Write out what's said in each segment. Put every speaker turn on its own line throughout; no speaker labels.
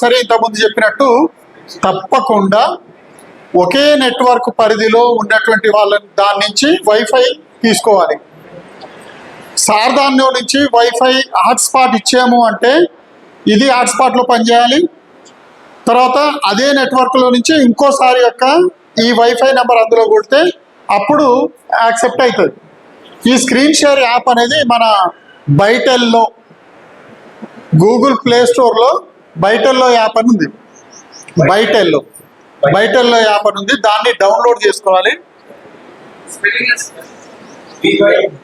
ఒకసారి ఇంతకుముందు చెప్పినట్టు తప్పకుండా ఒకే నెట్వర్క్ పరిధిలో ఉన్నటువంటి వాళ్ళని దాని నుంచి వైఫై తీసుకోవాలి. సార్ నుంచి వైఫై హాట్స్పాట్ ఇచ్చాము అంటే ఇది హాట్స్పాట్లో పనిచేయాలి. తర్వాత అదే నెట్వర్క్లో నుంచి ఇంకోసారి యొక్క ఈ వైఫై నెంబర్ అందులో కొడితే అప్పుడు యాక్సెప్ట్ అవుతుంది. ఈ స్క్రీన్ షేర్ యాప్ అనేది మన బైటెల్లో గూగుల్ ప్లే స్టోర్లో బైటెల్లో యాప్ అని ఉంది. బైటెల్లో. బైటెల్లో. యాప్ అని ఉంది. దాన్ని డౌన్లోడ్ చేసుకోవాలి.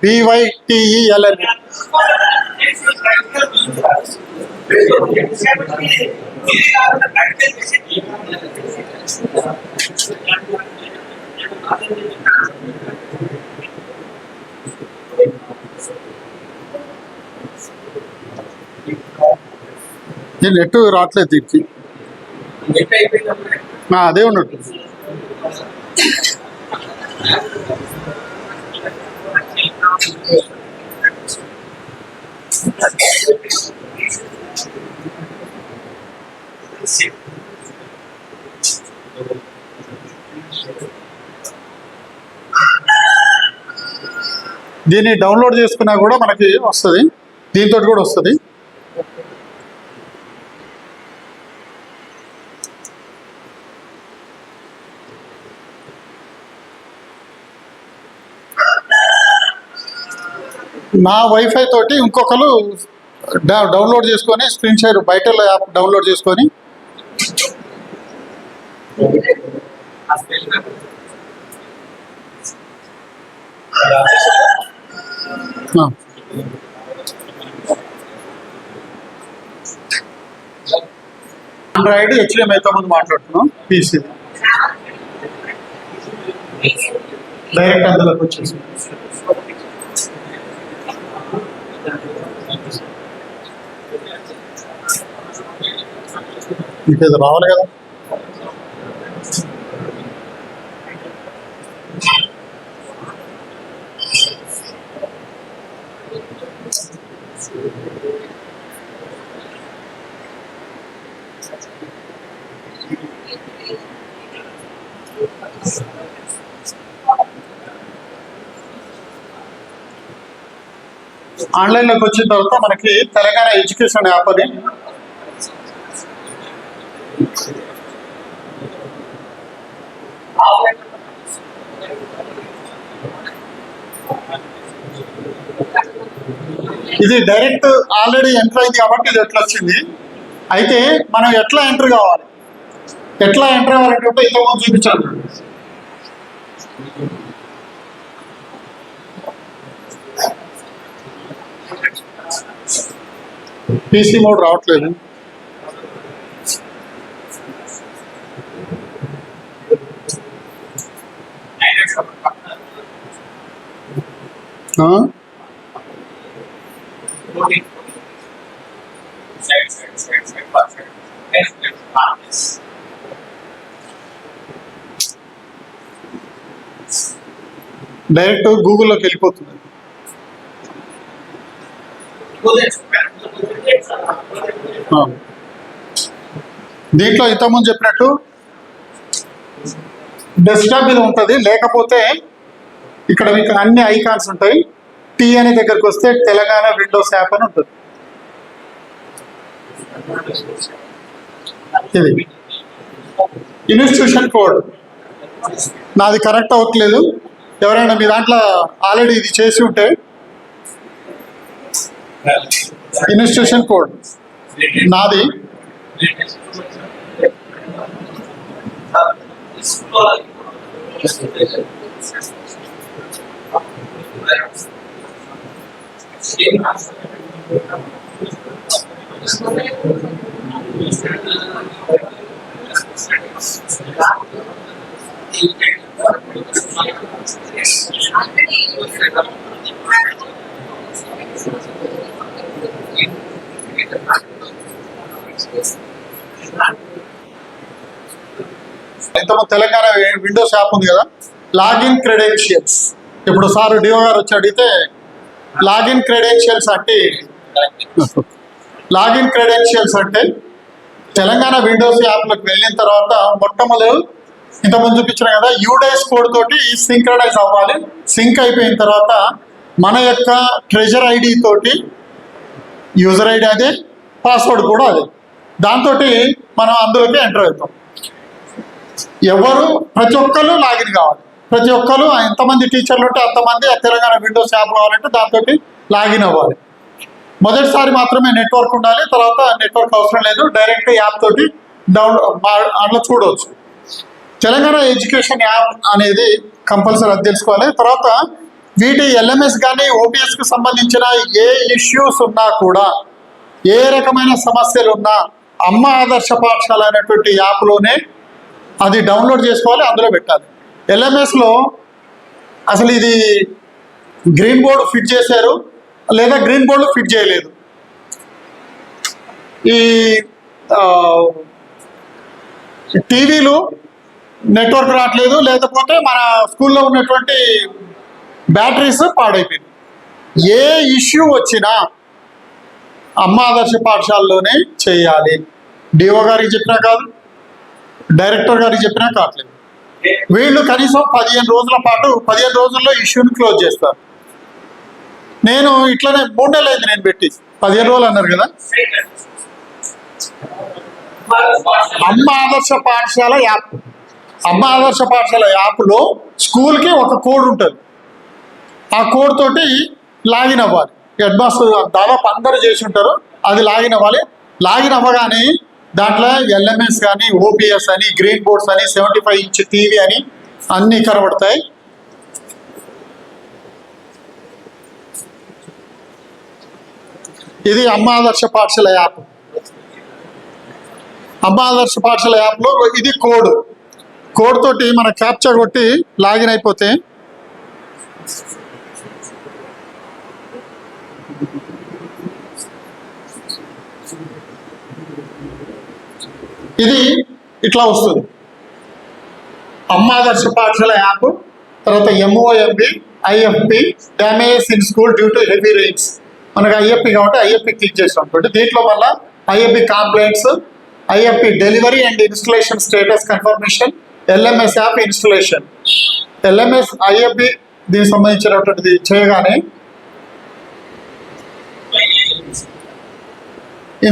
బివైటిఈఎల్ఎన్ ఈ నెట్ రావట్లేదు దీనికి. అదే ఉన్నట్టు. దీన్ని డౌన్లోడ్ చేసుకున్నా కూడా మనకి వస్తుంది. దీంతో కూడా వస్తుంది. నా వైఫై తోటి ఇంకొకరు డౌన్లోడ్ చేసుకొని స్క్రీన్ షేర్ బయట యాప్ డౌన్లోడ్ చేసుకొని. ఆండ్రాయిడ్ హెచ్డిఎంఐతో ముందు మాట్లాడుతున్నాం. పీసీ డైరెక్ట్ అందులోకి వచ్చేసి మీకు ఇది రావాలి కదా. ఆన్లైన్లోకి వచ్చిన తర్వాత మనకి తెలంగాణ ఎడ్యుకేషన్ యాప్ అని ఇది డైరెక్ట్ ఆల్రెడీ ఎంటర్ అయింది కాబట్టి ఇది ఎట్లా వచ్చింది? అయితే మనం ఎట్లా ఎంటర్ కావాలి? ఎట్లా ఎంటర్ అవ్వాలంటే ఇంతకుముందు చూపించాలి. పీసీ మోడ్ రావట్లేదు. Huh? డైరెక్ట్ గూగుల్లోకి వెళ్ళిపోతుంది. దీంట్లో ఇంతకుముందు చెప్పినట్టు డెస్క్టాప్ మీద ఉంటుంది లేకపోతే ఇక్కడ మీకు అన్ని ఐకాన్స్ ఉంటాయి. టీ అనే దగ్గరకు వస్తే తెలంగాణ విండోస్ యాప్ అని ఉంటుంది. ఇది. Institution code. నాది కరెక్ట్ అవ్వట్లేదు. ఎవరైనా మీ దాంట్లో ఆల్రెడీ ఇది చేసి ఉంటే ఇన్స్టిట్యూషన్ కోడ్ నాది. ఇంతకుముందు తెలంగాణ విండోస్ యాప్ ఉంది కదా? Login credentials. ఇప్పుడు సార్ డిఓ గారు వచ్చి అడిగితే లాగిన్ క్రెడెన్షియల్స్ అంటే లాగిన్ క్రెడెన్షియల్స్ అంటే తెలంగాణ విండోస్ యాప్లోకి వెళ్ళిన తర్వాత మొట్టమొదటి ఇంతకుముందు చూపించిన కదా యూడైస్ కోడ్ తోటి సింక్రనైజ్ అవ్వాలి. సింక్ అయిపోయిన తర్వాత మన యొక్క ట్రెజర్ ఐడి తోటి యూజర్ ఐడి అదే పాస్వర్డ్ కూడా అదే. దాంతో మనం అందులోకి ఎంటర్ అవుతాం. ఎవరు? ప్రతి ఒక్కరు లాగిన్ కావాలి. ప్రతి ఒక్కరు ఎంతమంది టీచర్లు ఉంటే అంతమంది ఆ తెలంగాణ విండోస్ యాప్ కావాలంటే దాంతో లాగిన్ అవ్వాలి. మొదటిసారి మాత్రమే నెట్వర్క్ ఉండాలి తర్వాత నెట్వర్క్ అవసరం లేదు డైరెక్ట్ యాప్ తోటి డౌన్ అట్లా చూడవచ్చు తెలంగాణ ఎడ్యుకేషన్ యాప్ అనేది కంపల్సరీ అది తెలుసుకోవాలి. తర్వాత వీటి ఎల్ఎంఎస్ కానీ ఓపీఎస్కి సంబంధించిన ఏ ఇష్యూస్ ఉన్నా కూడా ఏ రకమైన సమస్యలు ఉన్నా అమ్మ ఆదర్శ పాఠశాల అనేటువంటి యాప్లోనే అది డౌన్లోడ్ చేసుకోవాలి అందులో పెట్టాలి. ఎల్ఎంఎస్లో అసలు ఇది గ్రీన్ బోర్డు ఫిట్ చేశారు లేదా గ్రీన్ బోర్డు ఫిట్ చేయలేదు. ఈ టీవీలు నెట్వర్క్ రావట్లేదు లేకపోతే మన స్కూల్లో ఉన్నటువంటి బ్యాటరీస్ పాడైపోయింది ఏ ఇష్యూ వచ్చినా అమ్మ ఆదర్శ పాఠశాలలోనే చేయాలి. డిఓ గారికి చెప్పినా కాదు డైరెక్టర్ గారికి చెప్పినా కావట్లేదు. వీళ్ళు కనీసం పదిహేను రోజుల పాటు పదిహేను రోజుల్లో ఇష్యూని క్లోజ్ చేస్తారు. నేను ఇట్లనే మూడు నెలలు అయింది నేను పెట్టి. పదిహేను రోజులు అన్నారు కదా. అమ్మ ఆదర్శ పాఠశాల యాప్. అమ్మ ఆదర్శ పాఠశాల యాప్లో స్కూల్కి ఒక కోడ్ ఉంటుంది. ఆ కోడ్ తోటి లాగిన్ అవ్వాలి. హెడ్ మాస్టర్ దాదాపు అందరూ చేసి ఉంటారు. అది లాగిన్ అవ్వాలి. లాగిన్ అవ్వగానే దాంట్లో ఎల్ఎంఎస్ కానీ ఓపీఎస్ అని గ్రీన్ బోర్డ్స్ అని సెవెంటీ ఫైవ్ ఇంచ్ టీవీ అని అన్నీ కనబడతాయి. ఇది అమ్మ ఆదర్శ పాఠశాల యాప్. అమ్మ ఆదర్శ పాఠశాల యాప్లో ఇది కోడ్. కోడ్ తోటి మన క్యాప్చర్ కొట్టి లాగిన్ అయిపోతే ఇది ఇట్లా వస్తుంది. అమ్మాదర్శ పాఠశాల యాప్ తర్వాత MOMB IFP damage in school due to heavy rains మనకు ఐఎఫ్పి కాబట్టి ఐఎఫ్పి క్లిక్ చేస్తాం దీంట్లో వల్ల IFP complaints IFP delivery and installation status confirmation LMS app installation LMS IFB దీనికి సంబంధించినటువంటిది చేయగానే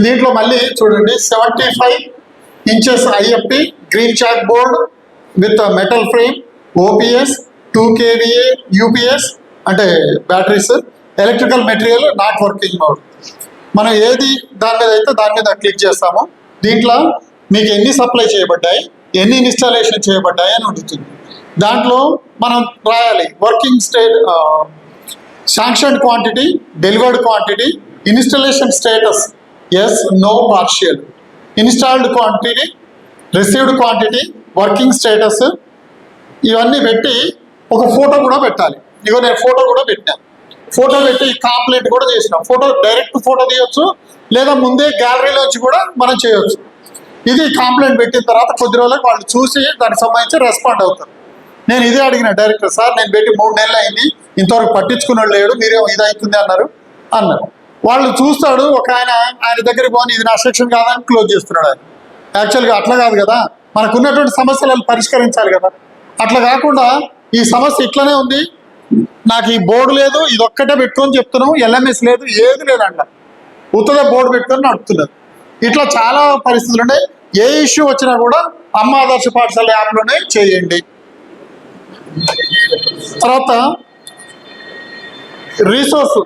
దీంట్లో మళ్ళీ చూడండి seventy five inches IFP green chalk board with metal frame OPS two KVA UPS అంటే batteries electrical material not working mode మనం ఏది దాని మీద అయితే దాని మీద క్లిక్ చేస్తామో. దీంట్లో మీకు ఎన్ని సప్లై చేయబడ్డాయి? ఎన్ని ఇన్స్టాలేషన్ చేయబడ్డాయి అని ఉంటుంది. దాంట్లో మనం రాయాలి working state sanction quantity delivered quantity installation status yes no partial installed quantity received quantity working status ఇవన్నీ పెట్టి ఒక ఫోటో కూడా పెట్టాలి. ఇగో నేను ఫోటో కూడా పెట్టాను ఫోటో పెట్టి కాంప్లైంట్ కూడా చేసినాం. ఫోటో డైరెక్ట్ ఫోటో తీయొచ్చు లేదా ముందే గ్యాలరీలోంచి కూడా మనం చేయొచ్చు. ఇది కంప్లైంట్ పెట్టిన తర్వాత కొద్ది రోజులకు వాళ్ళు చూసి దానికి సంబంధించి రెస్పాండ్ అవుతారు. నేను ఇదే అడిగిన డైరెక్టర్ సార్ నేను పెట్టి మూడు నెలలు అయింది ఇంతవరకు పట్టించుకున్నాడు లేడు మీరేమో ఇది అవుతుంది అన్నారు అన్నారు. వాళ్ళు చూస్తాడు ఒక ఆయన ఆయన దగ్గరికి పోని ఇది నా సెక్షన్ కాదని క్లోజ్ చేస్తున్నాడు ఆయన. యాక్చువల్గా అట్లా కాదు కదా మనకు ఉన్నటువంటి సమస్యలను పరిష్కరించాలి కదా. అట్లా కాకుండా ఈ సమస్య ఇట్లనే ఉంది నాకు ఈ బోర్డు లేదు ఇది ఒక్కటే పెట్టుకొని చెప్తున్నాం ఎల్ఎంఎస్ లేదు ఏది లేదంట. ఉత్తద బోర్డు పెట్టుకొని నడుపుతున్నారు. ఇట్లా చాలా పరిస్థితులు ఉన్నాయి ఏ ఇష్యూ వచ్చినా కూడా అమ్మ ఆదర్శ పాఠశాల యాప్లోనే చేయండి. తర్వాత రీసోర్స్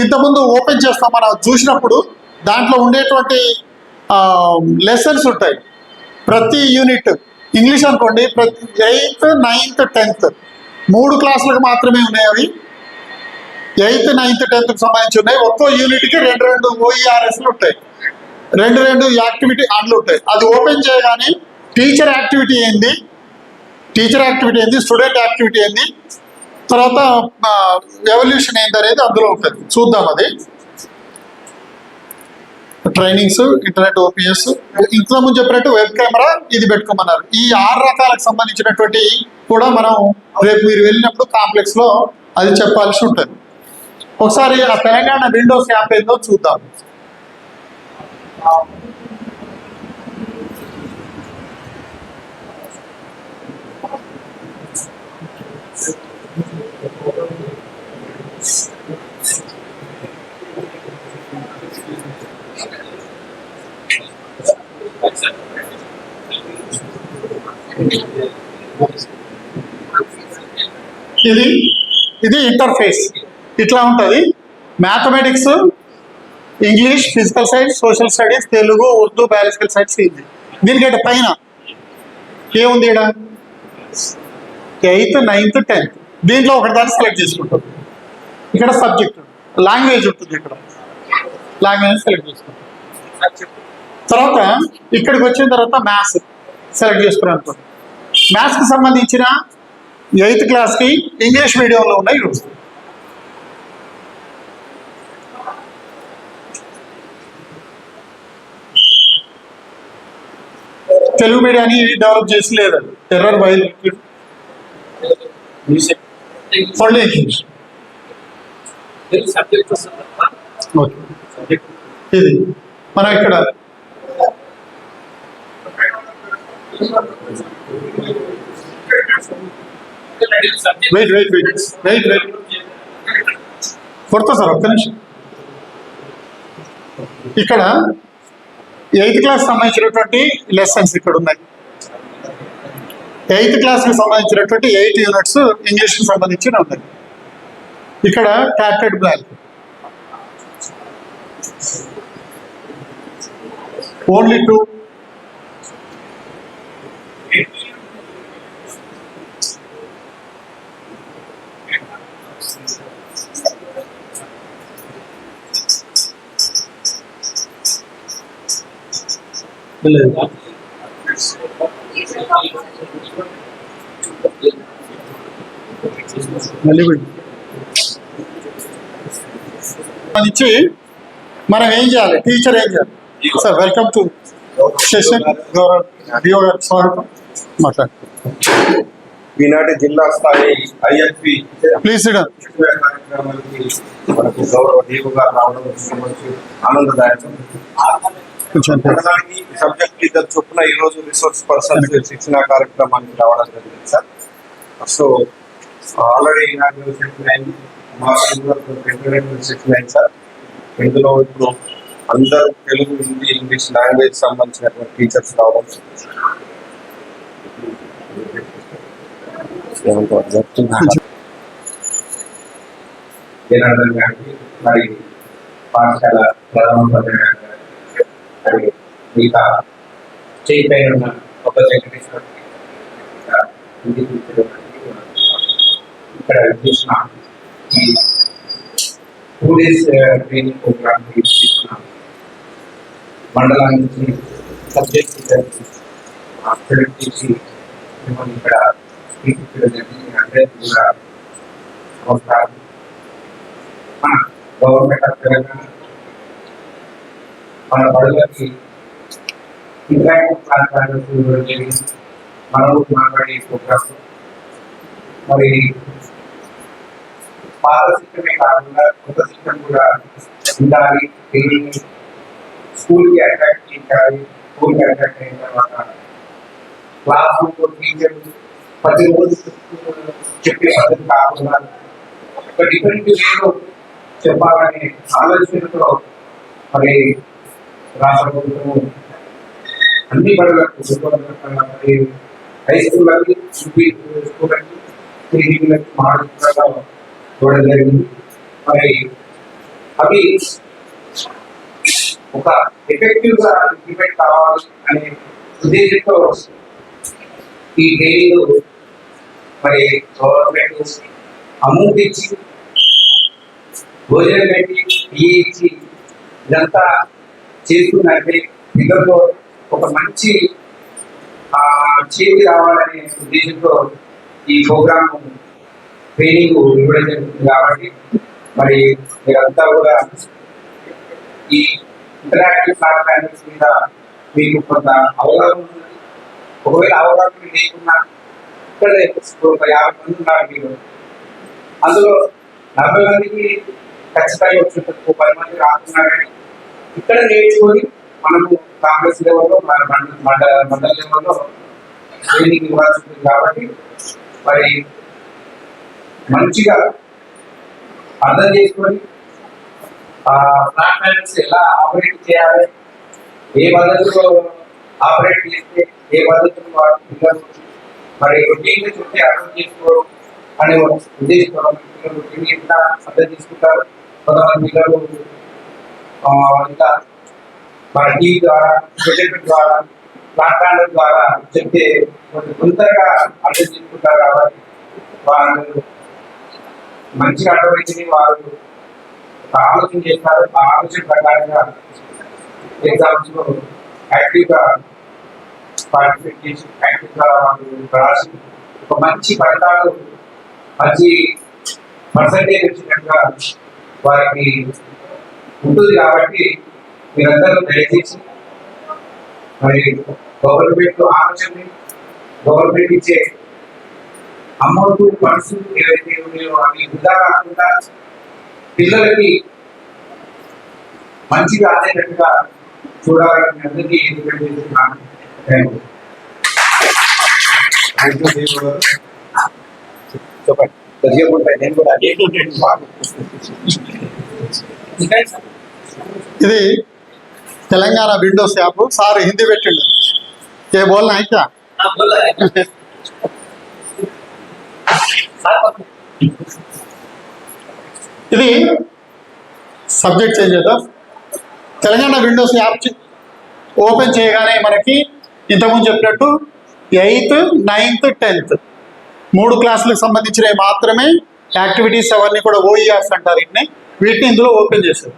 ఇంతకుముందు ఓపెన్ చేస్తాం మనం చూసినప్పుడు దాంట్లో ఉండేటువంటి లెసన్స్ ఉంటాయి. ప్రతి యూనిట్ ఇంగ్లీష్ అనుకోండి ప్రతి ఎయిత్ నైన్త్ టెన్త్ మూడు క్లాసులకు మాత్రమే ఉన్నాయి అవి. ఎయిత్ నైన్త్ టెన్త్కి సంబంధించి ఉన్నాయి. ఒక్కో యూనిట్కి రెండు రెండు ఓఈఆర్ఎస్లు ఉంటాయి. రెండు రెండు యాక్టివిటీ అందులో ఉంటాయి. అది ఓపెన్ చేయగానే టీచర్ యాక్టివిటీ ఏంది? టీచర్ యాక్టివిటీ ఏంది? స్టూడెంట్ యాక్టివిటీ ఏంది? తర్వాత ఎవల్యూషన్ ఏంది అనేది అందులో ఉంటుంది. చూద్దాం అది. ట్రైనింగ్స్ ఇంటర్నెట్ ఓపీఎస్ ఇంతకుముందు చెప్పినట్టు వెబ్ కెమెరా ఇది పెట్టుకోమన్నారు. ఈ ఆరు రకాలకు సంబంధించినటువంటి కూడా మనం రేపు మీరు వెళ్ళినప్పుడు కాంప్లెక్స్లో అది చెప్పాల్సి ఉంటుంది. ఒకసారి ఆ తెలంగాణ విండోస్ యాప్ ఏందో చూద్దాం. ఇది ఇది ఇంటర్ఫేస్ ఇట్లా ఉంటుంది. Mathematics English physical science social studies Telugu Urdu biological science ఇది దీనికంటే పైన. ఏముంది ఇక్కడ? Eighth ninth tenth. దీంట్లో ఒకటి దాన్ని సెలెక్ట్ చేసుకుంటాం. ఇక్కడ సబ్జెక్ట్. లాంగ్వేజ్ ఉంటుంది ఇక్కడ. లాంగ్వేజ్ సెలెక్ట్ చేసుకుంటాం. తర్వాత ఇక్కడికి వచ్చిన తర్వాత మ్యాథ్స్ సెలెక్ట్ చేసుకున్నాను అనుకోండి. మ్యాథ్స్కి సంబంధించిన ఎయిత్ క్లాస్కి ఇంగ్లీష్ మీడియంలో ఉన్నాయి ఇవి తెలుగు మీడియాన్ని డెవలప్ చేసి లేదు. ఎర్రర్ బయలు. ఓన్లీ ఇంగ్లీష్ ఇది మనం ఇక్కడ. Wait wait wait wait wait కొడతా సార్ ఒక్క నిమిషం. ఇక్కడ ఎయిత్ క్లాస్ సంబంధించినటువంటి లెసన్స్ ఇక్కడ ఉన్నాయి. ఎయిత్ క్లాస్కి సంబంధించినటువంటి ఎయిట్ యూనిట్స్ ఇంగ్లీష్కి సంబంధించిన ఉన్నాయి. ఇక్కడ క్యాటెడ్ బ్లాక్ ఓన్లీ టూ నుంచి మనం ఏం చేయాలి? టీచర్ ఏం చేయాలి? సార్ వెల్కమ్ టు సెషన్ గారు స్వాగతం. మాట్లాడు.
ఈనాటి జిల్లా స్థాయి ఐఎఫ్పి
ప్లీజ్
కార్యక్రమానికి మనకు గౌరవ దేవు గారు రావడం ఆనందదాయకం. సబ్జెక్ట్ లీడర్ చొప్పున ఈ రోజు రిసోర్స్ పర్సన్స్ శిక్షణ కార్యక్రమానికి రావడం జరిగింది సార్. సో ఆల్రెడీ ఇనాగ్రేషన్ అయింది మా శిక్షణ అయింది సార్. ఇందులో ఇప్పుడు అందరూ తెలుగు హిందీ ఇంగ్లీష్ లాంగ్వేజ్ సంబంధించినటువంటి టీచర్స్ రావడం జనార్దన్ గారికి మరి పాఠశాల ప్రథమ ఉపాధ్యాయులు గారికి, మరి ఉన్న ఒక ఇక్కడ చూసిన ఈ టూ డేస్ ట్రైనింగ్ ప్రోగ్రామ్ తీసుకున్న నుంచి చేసి మిమ్మల్ని ఇక్కడ అందరికీ కూడా నమస్కారం మన గవర్నమెంట్ ఆఫ్ తెలంగాణ మన బడులకి ఇంటరాక్టివ్ ప్లాట్ఫామ్స్ ఇవ్వడం జరిగింది మనం మాట్లాడే ప్రోగ్రామ్ మరి పాత సిస్టమే కాకుండా కొత్త సిస్టమ్ కూడా ఉండాలి. ట్రైనింగ్ స్కూల్కి అట్రాక్ట్ చేయాలి. స్కూల్కి అట్రాక్ట్ అయిన తర్వాత క్లాస్ రూమ్లో టీచర్ ప్రతిరోజు చెప్పే పద్ధతి కాకుండా ఒక డిఫరెంట్ వేలో చెప్పాలనే ఆలోచనతో మరి రాష్ట్ర ప్రభుత్వం అన్ని బడులకు మరి హై స్కూళ్ళకి స్కూళ్ళకి క్లినిక్లకి మాట్లాడడం చూడడం జరిగింది మరి అవి ఒక ఎఫెక్టివ్గా ఇంప్లిమెంట్ కావాలి అనే ఉద్దేశంతో ఈ ట్రైనింగ్ మరి గవర్నమెంట్ అమౌంట్ ఇచ్చి భోజనం పెట్టి టీ ఇచ్చి ఇదంతా చేస్తున్నట్టే పిల్లల్లో ఒక మంచి చేతి రావాలనే ఉద్దేశంతో ఈ ప్రోగ్రామ్ ట్రైనింగ్ ఇవ్వడం జరుగుతుంది కాబట్టి మరి మీరంతా కూడా ఈ ఇంటరాక్టివ్ ప్లాట్ఫామ్స్ మీద మీకు కొంత అవగాహన ఉంది ఒకవేళ అవగాహన లేకున్నా ఇక్కడే ఒక యాభై మంది ఉన్నారు మీరు. అందులో నలభై మందికి ఖచ్చితంగా వచ్చినట్టు పది మంది రాకున్నా కానీ ఇక్కడ నేర్చుకొని మనము కాంగ్రెస్ లెవెల్లో మన మండల మండల లెవెల్లో ట్రైనింగ్ ఇవ్వాల్సి ఉంటుంది కాబట్టి మరి మంచిగా అర్థం చేసుకొని ఆ ప్లాట్ఫామ్స్ ఎలా ఆపరేట్ చేయాలి ఏ పద్ధతిలో ఆపరేట్ చేస్తే ఏ పద్ధతిలో వాడు మరి రొటీన్గా చూస్తే అర్థం చేసుకోవడం అనే ఒక ఉద్దేశంతో పిల్లలు రొటీన్ ఎంత అర్థం చేసుకుంటారు కొంతమంది పిల్లలు ఇంకా మన టీ ద్వారా ప్రొజెక్టర్ ద్వారా ప్లాట్ఫామ్ల ద్వారా చెప్తే కొంచెం తొందరగా అర్థం చేసుకుంటారు కాబట్టి వాళ్ళు మంచిగా అర్థమైంది వాళ్ళు ఆలోచన చేస్తారు ఆ ఆలోచన ప్రకారంగా ఎగ్జామ్స్లో యాక్టివ్గా పార్టిసిపేట్ చేసి యాక్టివ్గా వాళ్ళు రాసి ఒక మంచి ఫలితాలు మంచి పర్సంటేజ్ వచ్చినట్టుగా వారికి ఉంటుంది కాబట్టి మీరందరూ దయచేసి మరి గవర్నమెంట్ ఆలోచనని గవర్నమెంట్ ఇచ్చే అమౌంట్ ఫండ్స్ ఏవైతే ఉన్నాయో అవి వృధా కాకుండా పిల్లలకి మంచిగా అందేటట్టుగా చూడాలని అందరికీ చేస్తున్నాను చెప్పండి. నేను కూడా
ఇది Telangana windows app. Sir Hindi పెట్టిండు. ఏ బోల్నా అయితే ఇది సబ్జెక్ట్ చేంజ్ చేద్దాం. తెలంగాణ విండోస్ యాప్ ఓపెన్ చేయగానే మనకి ఇంతకుముందు చెప్పినట్టు ఎయిత్ నైన్త్ టెన్త్ మూడు క్లాసులకు సంబంధించినవి మాత్రమే యాక్టివిటీస్ అవన్నీ కూడా ఓఈఆర్స్ అంటారు ఇన్ని. వీటిని ఇందులో ఓపెన్ చేశారు.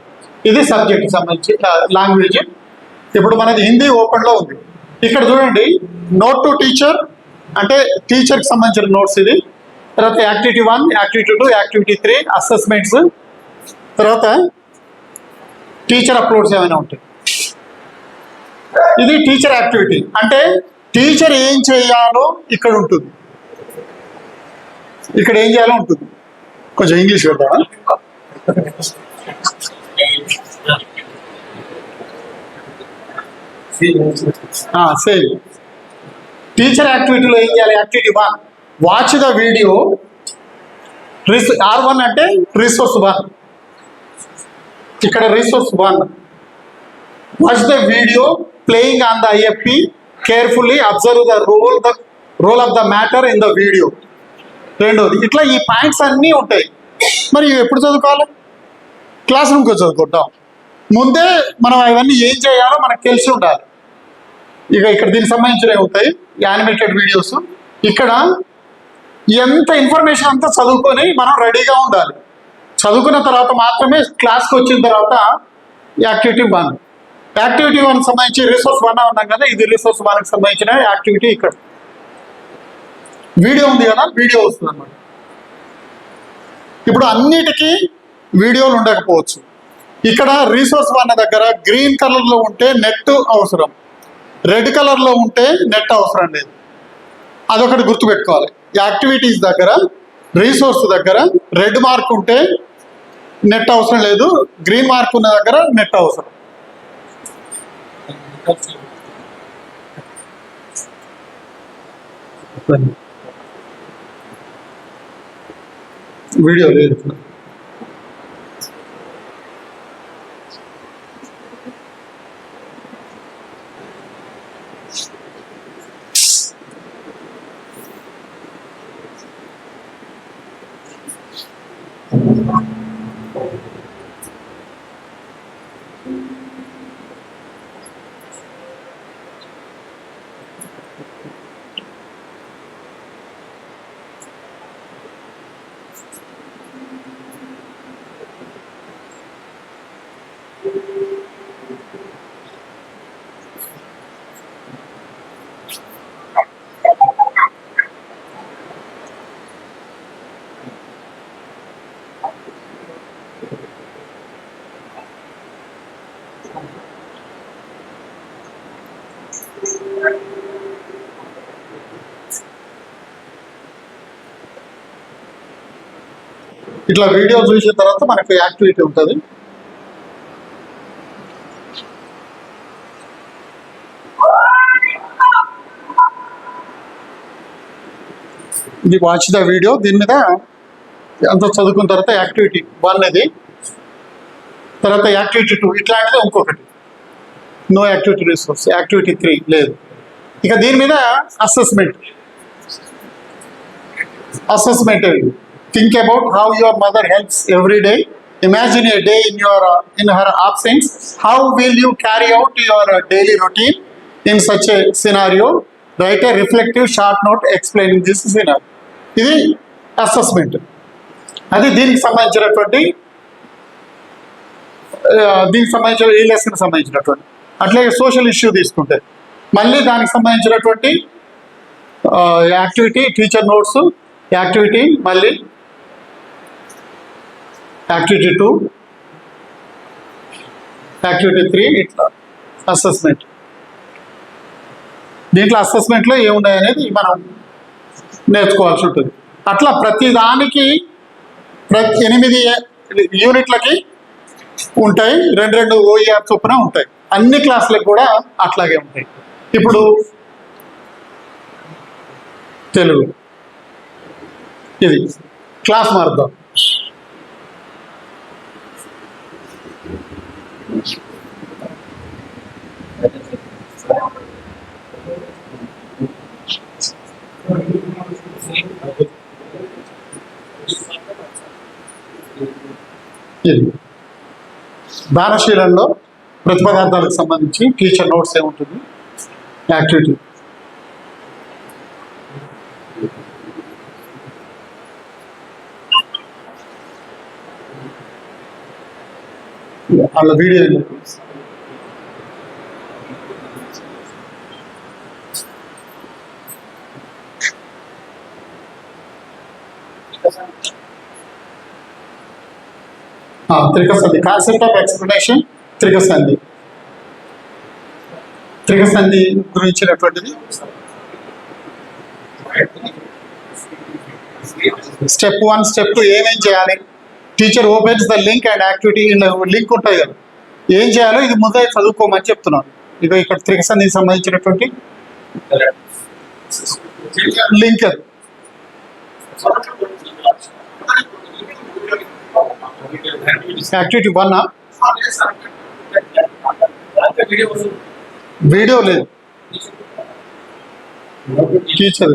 ఇది సబ్జెక్ట్ సంబంధించి లాంగ్వేజ్ ఇప్పుడు మనది హిందీ ఓపెన్లో ఉంది. ఇక్కడ చూడండి నోట్ టు టీచర్ అంటే టీచర్కి సంబంధించిన నోట్స్ ఇది. తర్వాత activity one activity two activity three assessments తర్వాత టీచర్ అప్లోడ్స్ ఏమైనా ఉంటాయి. ఇది టీచర్ యాక్టివిటీ అంటే టీచర్ ఏం చేయాలో ఇక్కడ ఉంటుంది. ఇక్కడ ఏం చేయాలో ఉంటుంది. కొంచెం ఇంగ్లీష్ పెడతావా? సేమ్ టీచర్ యాక్టివిటీలో ఏం చేయాలి? Activity one watch the video res R one అంటే రిసోర్స్ వన్ ఇక్కడ resource one watch the video playing on the IFP carefully observe the role the role of the matter in the video రెండోది ఇట్లా ఈ points అన్నీ ఉంటాయి. మరి ఎప్పుడు చదువుకోవాలి? క్లాస్ రూమ్కి వచ్చి చదువుకుంటాం ముందే మనం అవన్నీ ఏం చేయాలో మనకు తెలిసి ఉండాలి. ఇక ఇక్కడ దీనికి సంబంధించినవి ఉంటాయి యానిమేటెడ్ వీడియోస్ ఇక్కడ ఎంత ఇన్ఫర్మేషన్ అంతా చదువుకొని మనం రెడీగా ఉండాలి. చదువుకున్న తర్వాత మాత్రమే క్లాస్కి వచ్చిన తర్వాత యాక్టివిటీ వన్ యాక్టివిటీ వన్ సంబంధించి రిసోర్స్ వన్ అన్నాం కదా ఇది రిసోర్స్ వన్కి సంబంధించిన యాక్టివిటీ ఇక్కడ. వీడియో ఉంది కదా వీడియో వస్తుంది అన్నమాట. ఇప్పుడు అన్నిటికీ వీడియోలు ఉండకపోవచ్చు. ఇక్కడ రీసోర్స్ వన్ దగ్గర గ్రీన్ కలర్లో ఉంటే నెట్ అవసరం. రెడ్ కలర్లో ఉంటే నెట్ అవసరం లేదు. అదొకటి గుర్తుపెట్టుకోవాలి. యాక్టివిటీస్ దగ్గర రీసోర్స్ దగ్గర రెడ్ మార్క్ ఉంటే నెట్ అవసరం లేదు. గ్రీన్ మార్క్ ఉన్న దగ్గర నెట్ అవసరం. వీడియో లేదు. ఇట్లా వీడియో చూసిన తర్వాత మనకు యాక్టివిటీ ఉంటుంది. ఇది వాచ్ ద వీడియో. దీని మీద అంత చదువుకున్న తర్వాత యాక్టివిటీ వన్ ఇది తర్వాత యాక్టివిటీ టూ ఇట్లాంటిది ఇంకొకటి. No activity resource activity three లేదు. ఇక దీని మీద assessment assessment think about how your mother helps every day imagine a day in your in her absence how will you carry out your daily routine in such a scenario write a reflective short note explaining this scenario ఇది assessment అది దీనికి సంబంధించినటువంటి దీనికి సంబంధించిన ఈ సంబంధించినటువంటి అట్లాగే social issue తీసుకుంటే. మళ్ళీ దానికి సంబంధించినటువంటి యాక్టివిటీ టీచర్ నోట్స్ యాక్టివిటీ మళ్ళీ యాక్టివిటీ టూ యాక్టివిటీ త్రీ ఇట్లా అసెస్మెంట్ దీంట్లో అసెస్మెంట్లో ఏమున్నాయి అనేది మనం నేర్చుకోవాల్సి ఉంటుంది. అట్లా ప్రతిదానికి ప్రతి ఎనిమిది యూనిట్లకి ఉంటాయి. రెండు రెండు ఓఈఆర్ చొప్పున ఉంటాయి. అన్ని క్లాసులకు కూడా అట్లాగే ఉంటాయి. ఇప్పుడు తెలుగు. ఇది. క్లాస్ మారుద్దాం. ఇది. దానశీలంలో ప్రతిపదార్థాలకు సంబంధించి టీచర్ నోట్స్ ఏముంటుంది? యాక్టివిటీ వాళ్ళ వీడియో త్రికసంధి కాన్సెప్ట్ ఆఫ్ ఎక్స్ప్లెనేషన్ త్రికసంధి త్రికసంధి గురించినటువంటిది? స్టెప్ వన్ స్టెప్ టూ ఏమేం చేయాలి? Teacher opens the link and activity link ఉంటుంది కదా. ఏం చేయాలో ఇది ముందే చదువుకోమని చెప్తున్నాను ఇక ఇక్కడ త్రికసంధికి సంబంధించినటువంటి లింక్ అది యాక్టివిటీ వన్ వీడియో లేదు టీచర్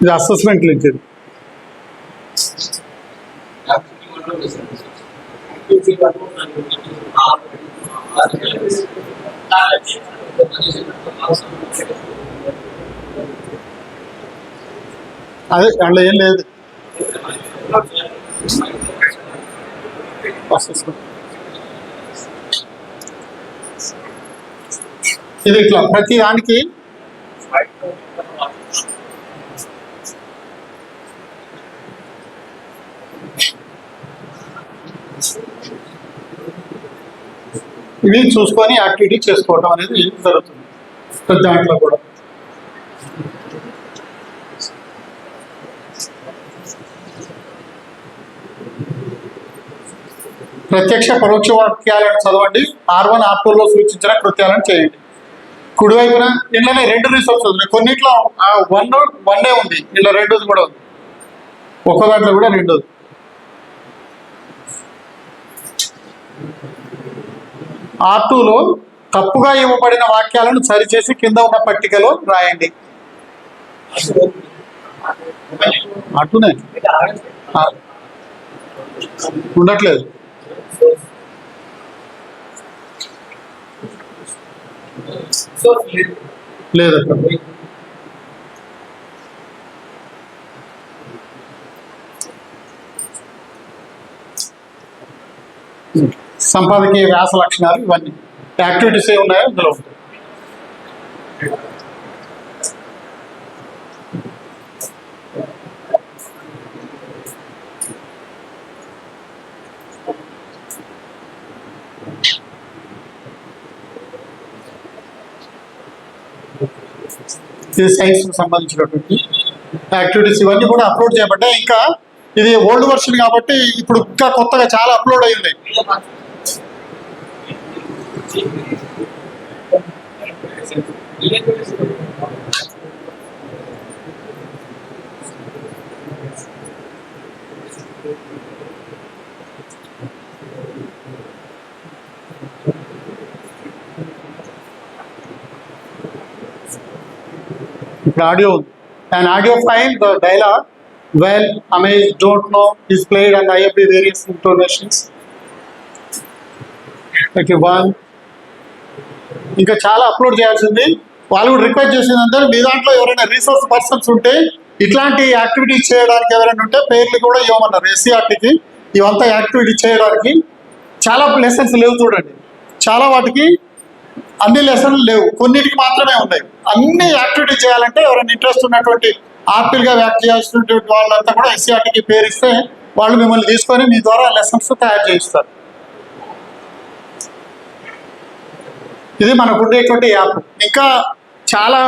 ఇది అసెస్మెంట్ లింక్ ఇది అదే అందులో ఏం లేదు. ఇది ఇట్లా ప్రతి దానికి ఇవి చూసుకొని యాక్టివిటీ చేసుకోవడం అనేది జరుగుతుంది. ప్రతి దాంట్లో కూడా. ప్రత్యక్ష పరోక్ష వాక్యాలను చదవండి. ఆర్ వన్ ఆర్ టూలో సూచించిన కృత్యాలను చేయండి. కుడివైపున ఇళ్ళనే రెండు రిసోర్స్ ఉన్నాయి. కొన్నిట్లో వన్ వన్ డే ఉంది. ఇలా రెండు కూడా ఉంది. ఒక్కో దాంట్లో కూడా రెండోది ఆర్ టూలో తప్పుగా ఇవ్వబడిన వాక్యాలను సరిచేసి కింద ఉన్న పట్టికలో రాయండి. అటునే ఉండట్లేదు. లేదు అక్కడ. సంపాదకీయ వ్యాస లక్షణాలు ఇవన్నీ. యాక్టివిటీస్ ఏ ఉన్నాయో ఇందులో ఉంటాయి. ఇది సైన్స్ సంబంధించినటువంటి యాక్టివిటీస్ ఇవన్నీ కూడా అప్లోడ్ చేయబడ్డాయి. ఇంకా ఇది ఓల్డ్ వర్షన్ కాబట్టి ఇప్పుడు ఇంకా కొత్తగా చాలా అప్లోడ్ అయ్యింది audio an audio file the dialogue well amaze don't know is played and i every various intonations okay one ఇంకా చాలా అప్లోడ్ చేయాల్సింది వాళ్ళు కూడా రిక్వెస్ట్ చేసిందంటే మీ దాంట్లో ఎవరైనా రీసోర్స్ పర్సన్స్ ఉంటే ఇట్లాంటి యాక్టివిటీస్ చేయడానికి ఎవరైనా ఉంటే పేర్లు కూడా ఇవ్వమన్నారు ఎస్సీఆర్టీకి ఇవంతా యాక్టివిటీ చేయడానికి. చాలా లెసన్స్ లేవు చూడండి. చాలా వాటికి అన్ని లెసన్లు లేవు. కొన్నిటికి మాత్రమే ఉన్నాయి. అన్ని యాక్టివిటీ చేయాలంటే ఎవరైనా ఇంట్రెస్ట్ ఉన్నటువంటి ఆపిల్గా వ్యాక్ట్ చేయాల్సినటువంటి వాళ్ళంతా కూడా ఎస్సీఆర్టీకి పేరు ఇస్తే వాళ్ళు మిమ్మల్ని తీసుకొని మీ ద్వారా లెసన్స్ తయారు చేయిస్తారు. ఇది మనకు ఉండేటువంటి యాప్ ఇంకా చాలా